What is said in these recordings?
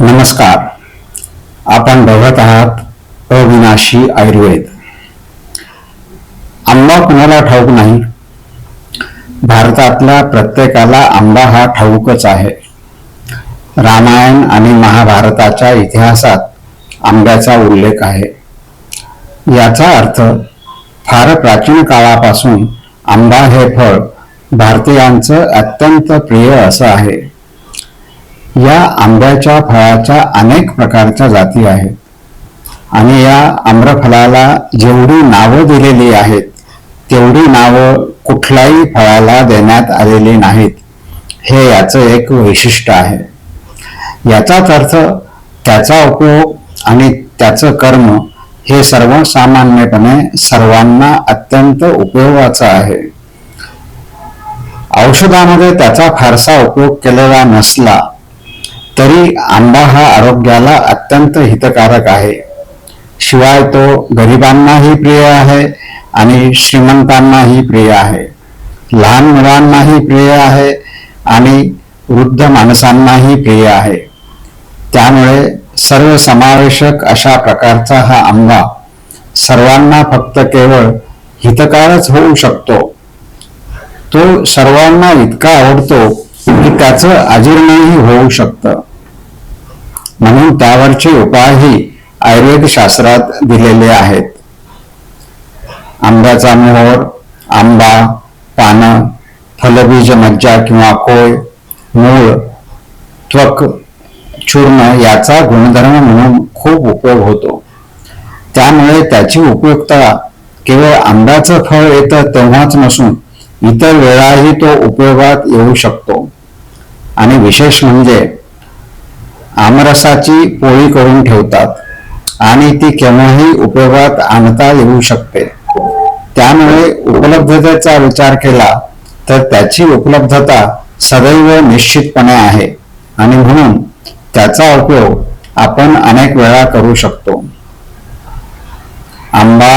नमस्कार. आपण बघत आहात अविनाशी आयुर्वेद. आंबा कुणाला ठाऊक नाही? भारतातल्या प्रत्येकाला आंबा हा ठाऊकच आहे. रामायण आणि महाभारताच्या इतिहासात आंब्याचा उल्लेख आहे. याचा अर्थ फार प्राचीन काळापासून आंबा हे फळ भारतीयांचं अत्यंत प्रिय असं आहे. या आंब्याच्या फळाच्या अनेक प्रकारच्या जाती आहेत. आणि या आम्रफलाला जेवढी नावं दिलेली आहेत तेवढी नावं कुठल्याही फळाला देण्यात आलेली नाहीत. हे याचं एक वैशिष्ट्य आहे. याचाच अर्थ त्याचा उपयोग आणि त्याचं कर्म हे सर्वसामान्यपणे सर्वांना अत्यंत उपयोगाचं आहे. औषधामध्ये त्याचा फारसा उपयोग केलेला नसला तरी आंबा हा आरोग्याला अत्यंत हितकारक आहे. शिवाय तो गरिबांनाही प्रिय आहे आणि श्रीमंतांनाही प्रिय आहे. लहान मुलांनाही प्रिय आहे आणि वृद्ध माणसांनाही प्रिय आहे. त्यामुळे सर्वसमावेशक अशा प्रकारचा हा आंबा सर्वांना फक्त केवळ हितकारच होऊ शकतो. तो सर्वांना इतका आवडतो की त्याचं अजीर्णही होऊ शकतं. म्हणून त्यावरचे उपायही आयुर्वेद शास्त्रात दिलेले आहेत. आंब्याचा मोहर आंबा पानं फलबीज मज्जा किंवा कोय मूळ त्वक चूर्ण याचा गुणधर्म म्हणून खूप उपयोग होतो. त्यामुळे त्याची उपयुक्तता केवळ आंब्याचं फळ येतं तेव्हाच नसून इतर वेळाही तो उपयोगात येऊ शकतो. आणि विशेष म्हणजे आमरसाची पोळी करून ठेवतात आणि ती केव्हाही उपयोगात आणता येऊ शकते. त्यामुळे उपलब्धतेचा विचार केला तर त्याची उपलब्धता सदैव निश्चितपणे आहे आणि म्हणून त्याचा उपयोग आपण अनेक वेळा करू शकतो. आंबा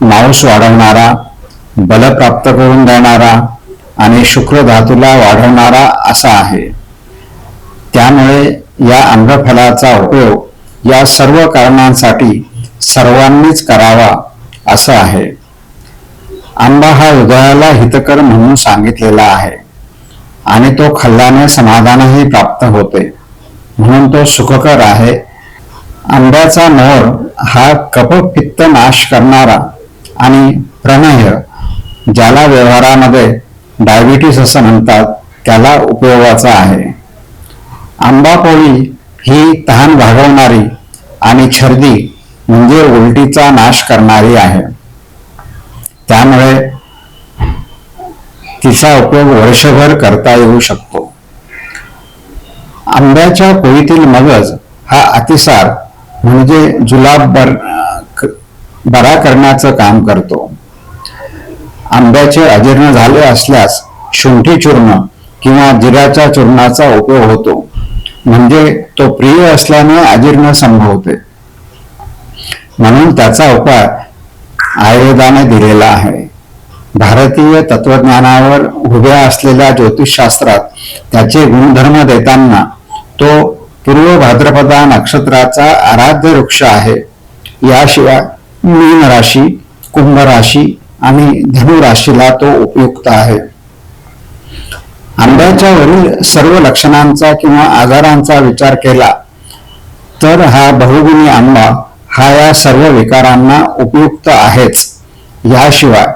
मांस वाढवणारा बल प्राप्त करून देणारा आणि शुक्र धातूला वाढवणारा असा आहे. त्यामुळे या आंबफलाचा उपयोग या सर्व कारणांसाठी सर्वांनीच करावा असं आहे. आंबा हा हृदयाला हितकर म्हणून सांगितलेला आहे आणि तो खाल्ल्याने समाधानही प्राप्त होते. म्हणून तो सुखकर आहे. आंब्याचा मोहर हा कपपित्त नाश करणारा आणि प्रमेय ज्याला व्यवहारामध्ये डायबिटीस असं म्हणतात त्याला उपयोगाचा आहे. आंबापोळी ही तहान भागवणारी आणि छर्दी म्हणजे उलटीचा नाश करणारी आहे. त्यामुळे तिचा उपयोग वर्षभर करता येऊ शकतो. आंब्याच्या पोळीतील मगज हा अतिसार म्हणजे जुलाब बर बरा करण्याचं काम करतो. आंब्याचे अजीर्ण झाले असल्यास शुंठी चूर्ण किंवा जिऱ्याच्या चूर्णाचा उपयोग होतो. म्हणजे तो प्रिय असल्याने अजीर्ण संभवते. म्हणून त्याचा उपाय आयुर्वेदाने दिलेला आहे. भारतीय तत्वज्ञानावर उभ्या असलेल्या ज्योतिषशास्त्रात त्याचे गुणधर्म देताना तो पूर्व भाद्रपदा नक्षत्राचा आराध्य वृक्ष आहे. याशिवाय मीन राशी कुंभ राशी आणि धनु राशीला तो उपयुक्त आहे. आंब्याच्या वरील सर्व लक्षणांचा किंवा आजारांचा विचार केला तर हा बहुगुणी आंबा हा या सर्व विकारांना उपयुक्त आहेच. याशिवाय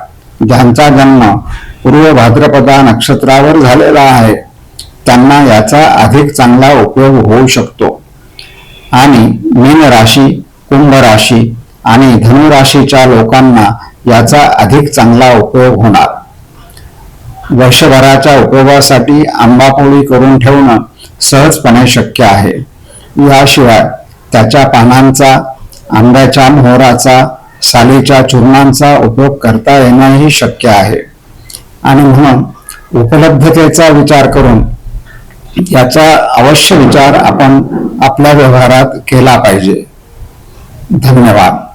ज्यांचा जन्म पूर्व भाद्रपदा नक्षत्रावर झालेला आहे त्यांना याचा अधिक चांगला उपयोग होऊ शकतो. आणि मीन राशी कुंभ राशी आणि धनुराशीच्या लोकांना याचा अधिक चांगला उपयोग होणार. वर्षभराच्या उपयोगासाठी आंबापोळी करून ठेवणं सहजपणे शक्य आहे. याशिवाय त्याच्या पानांचा आंब्याच्या मोहराचा सालीच्या चूर्णांचा उपयोग करता येणंही शक्य आहे. आणि म्हणून उपलब्धतेचा विचार करून याचा अवश्य विचार आपण आपल्या व्यवहारात केला पाहिजे. धन्यवाद.